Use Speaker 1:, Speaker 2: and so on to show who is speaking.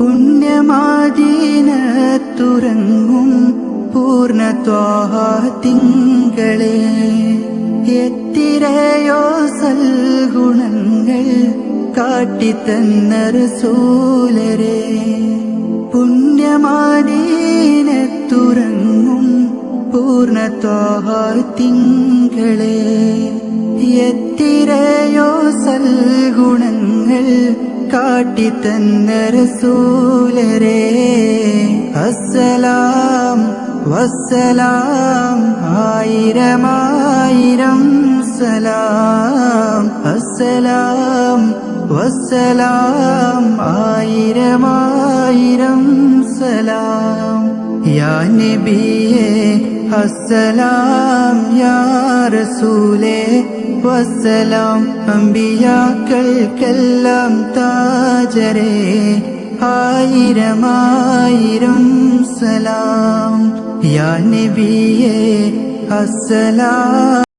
Speaker 1: പുണ്യമാദീനത്തുറങ്ങും പൂർണത്വാഹ തിങ്കളെ എത്തിരയോ സൽഗുണങ്ങൾ കാട്ടിത്തന്നർ സൂലരെ. പുണ്യമാദീനത്തുറങ്ങും പൂർണത്വാഹ തിങ്കളെ കാട്ടിത്തന്ന റസൂലരെ. അസ്സലാം വസ്സലാം ആയിരമായിരം സലാം. അസ്സലാം വസ്സലാം ആയിരമായിരം സലാം. യാ നബിയേ അസ്സലാം യാ റസൂലേ. വസ്സലാം അമ്പിയാക്കൾക്കെല്ലാം താജരേ ആയിരമായിരം സലാം. യാ നബിയേ അസ്സലാം